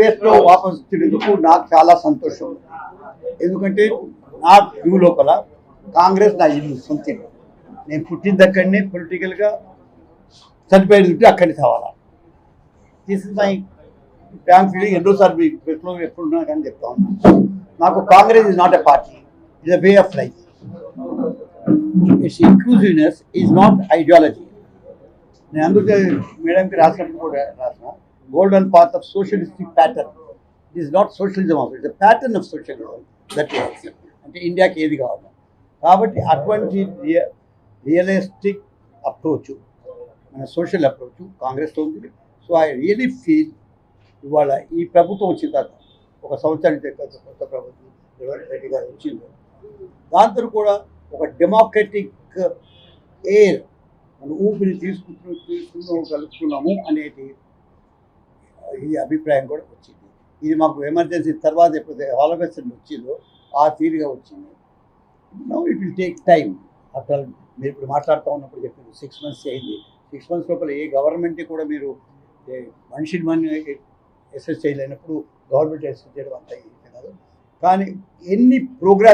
స్పేస్లో వాపస్ వచ్చినందుకు నాకు చాలా సంతోషం. ఎందుకంటే నా వ్యూ లోపల కాంగ్రెస్ నా ఇల్లు సొంత ఇల్లు నేను పుట్టింది అక్కడనే పొలిటికల్గా చనిపోయేది ఉంటే అక్కడిని కావాలా this is my fan feeling ఎన్నోసార్లు మీ ప్రెస్లో ఎప్పుడున్నా కానీ చెప్తా ఉన్నాను నాకు Congress is not a party is a way of life it's inclusiveness is not ideology నేను అందుకే మేడంకి రాసినప్పుడు కూడా రాసిన golden part of socialistic pattern it is not socialism of it's pattern of socialism that అంటే ఇండియాకి ఏది కావాలి? కాబట్టి అటువంటి రియలిస్టిక్ అప్రోచ్ మన సోషల్ అప్రోచ్ కాంగ్రెస్లో ఉంది. సో ఐ రియలీ ఫీల్ ఇవాళ ఈ ప్రభుత్వం వచ్చిన తర్వాత ఒక సంవత్సరానికి కొత్త ప్రభుత్వం రెడ్డి గారు వచ్చింది దాంతో కూడా ఒక డెమోక్రటిక్ ఎయిర్ మన ఊపిరి తీసుకుంటూ తీసుకుంటూ అనేది ఈ అభిప్రాయం కూడా వచ్చింది. ఇది మాకు ఎమర్జెన్సీ తర్వాత ఎప్పుడైతే ఆలోచన వచ్చిందో ఆ తీరుగా వచ్చింది. No it will take time after మీరు ఇప్పుడు మాట్లాడుతూ ఉన్నప్పుడు చెప్పారు సిక్స్ మంత్స్ అయింది. సిక్స్ మంత్స్ లోపల ఏ గవర్నమెంట్ కూడా మీరు మనిషిని మన ఎస్ఎస్ చేయలేనప్పుడు గవర్నమెంట్ ఎస్ఎస్ చేయడం అంత కాదు. కానీ ఎన్ని ప్రోగ్రామ్స్